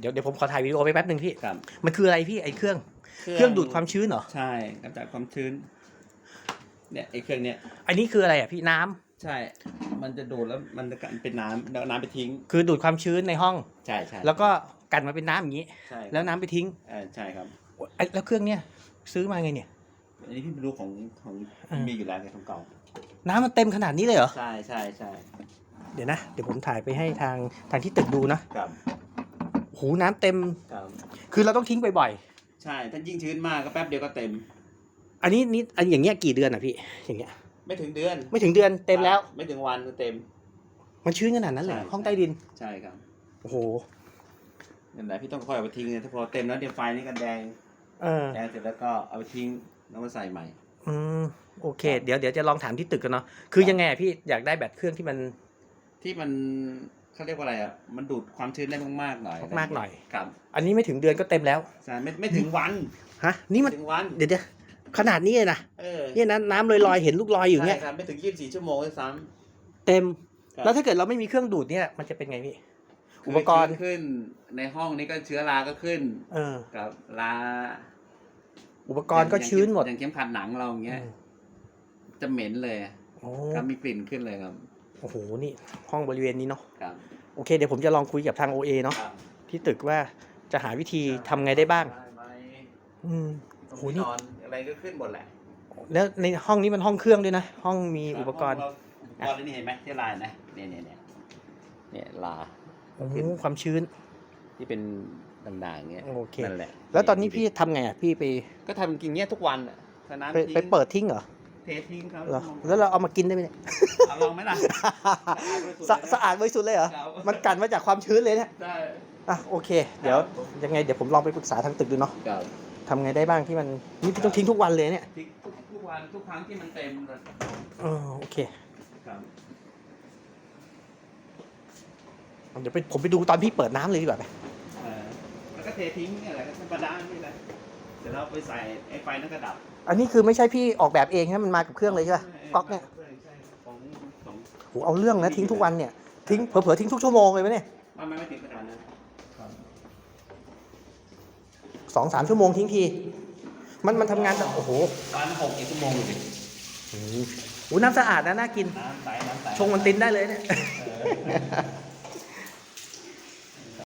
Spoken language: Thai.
เดี๋ยวเดี๋ยวผมขอถ่ายวิดีโอไปแป๊บหนึ่งพี่ ครับ มันคืออะไรพี่ไอ้เครื่อง เครื่องดูดความชื้นเหรอ ใช่กำจัดความชื้น เนี่ยไอ้เครื่องเนี้ย อันนี้คืออะไรอะพี่น้ำใช่ มันจะดูดแล้วมันจะกันเป็นน้ำแล้วน้ำไปทิ้ง คือดูดความชื้นในห้อง ใช่ใช่แล้วก็กันมาเป็นน้ำอย่างนี้ ใช่แล้วน้ำไปทิ้งเออใช่ครับ ไอ้แล้วเครื่องเนี้ยซื้อมาไงเนี่ย อันนี้พี่ไม่รู้ของของอ่ามี มีอยู่แล้วไงของเก่า น้ำมันเต็มขนาดนี้เลยเหรอ ใช่ใช่ใช่เดี๋ยวนะ เดี๋ยวผมถ่ายไปให้ทางทางที่ตึกดูนะ ครับโหน้ำเต็ม ครับคือเราต้องทิ้งบ่อยใช่ถ้ายิ่งชื้นมากก็แป๊บเดียวก็เต็ม ๆอันนี้นี่อันอย่างเงี้ยกี่เดือนอะพี่อย่างเงี้ยไม่ถึงเดือนไม่ถึงเดือนเต็มแล้ว ไม่ถึงวันก็เต็ม มันชื้นขนาดนั้นเลยเหรอใช่ ห้องใต้ดินใช่ครับโอ้โหนั่นแหละพี่ต้องค่อยเอาไปทิ้งเลยถ้าพอเต็มแล้วเดี๋ยวไฟนี่ก็แดงเออแดงเสร็จแล้วก็เอาไปทิ้งแล้วมาใส่ใหม่ อืมโอเค เดี๋ยวเดี๋ยวจะลองถามที่ตึกกันเนาะคือยังไงอะพี่อยากได้แบตเครื่องที่มันที่มัน เขาเรียกว่าอะไรอะมันดูดความชื้นได้มากๆหน่อยมากๆหน่อย ครับ อันนี้ไม่ถึงเดือนก็เต็มแล้วใช่ไม่ไม่ถึงวันฮะนี่มันไม่ถึงวันเดี๋ยวเดี๋ยวขนาดนี้เลยนะเออเนี่ยนะน้ำลอยๆเห็นลูกลอยอยู่เนี่ยใช่ครับไม่ถึงยี่สิบสี่ชั่วโมงด้วยซ้เต็มำครับแล้วถ้าเกิดเราไม่มีเครื่องดูดเนี่ยมันจะเป็นไงพี่อุปกรณ์คือขึ้นในห้องนี้ก็เชื้อราก็ขึ้น เออกับราอุปกรณ์ก็ชื้นหมดอย่างเข้มขัดหนังเราอย่างเงี้ยอืมจะเหม็นเลยโอ้ครับมีกลิ่นขึ้นเลยครับ โอ้โหนี่ห้องบริเวณนี้เนาะครับโอเคเดี๋ยวผมจะลองคุยกับทาง OA เนาะครับที่ตึกว่าจะหาวิธีทำไงได้บ้างด้ไหมอืมตรงโหที่นี่ นอนอะไรก็ขึ้นหมดแหละแล้วในห้องนี้มันห้องเครื่องด้วยนะ ห้องมีอุปกรณ์ห้งเาอุปกรณ์นี่เห็นไหมที่ลายนะเนี่ยเนี่ยเนี่ยเนี่ยลาโอ้โหความชื้น ที่เป็นด่างๆอย่างเงี้ยโอเค นั่นแหละแล้วตอนนี้พี่ทำไงอะพี่ไปก็ทำกินเงี้ยทุกวันอะฉะนั้นไปไปเปิดทิ้งเหรอ เททิ้งครับเหรอแล้วเราเอามากินได้ไหมเนี่ยเอาลองไหมล่ะสะสะอาดบริสุทธิ์เลยเหรอครับมันกันมาจากความชื้นเลยเนี่ยได้อะโอเค เดี๋ยวยังไงเดี๋ยวผมลองไปปรึกษาทางตึกดูเนาะครับทำไงได้บ้างที่มันนี่พี่ต้องทิ้งทุกวันเลยเนี่ยทิ้งทุกทุกวันทุกครั้งที่มันเต็มเลยเออโอเคครับเดี๋ยวไปผมไปดูตอนพี่เปิดน้ำเลยดีกว่าไปเออแล้วก็เททิ้งเนี่ยแหละก็ธรรมดานี่แหละ เดี๋ยวเราไปใส่ไอ้ไฟนั่นก็ดับอันนี้คือไม่ใช่พี่ออกแบบเองนะมันมากับเครื่องเลยใช่ปะก๊อกเนี่ยใช่ใช่ของของโหเอาเรื่องนะทิ้งทุกวันเนี่ยทิ้งเผลอๆทิ้งทุกชั่วโมงเลยไหมเนี่ยมันไม่ถึงขนาดนั้นสองสามชั่วโมงทิ้งที มันมันทำงานแบบโอ้โหวันหกอีกชั่วโมงอยู่ดิอืมโอ้น้ำสะอาดนะน่ากิน น้ำใสน้ำใสชงมันตินได้เลยเนี่ย เออ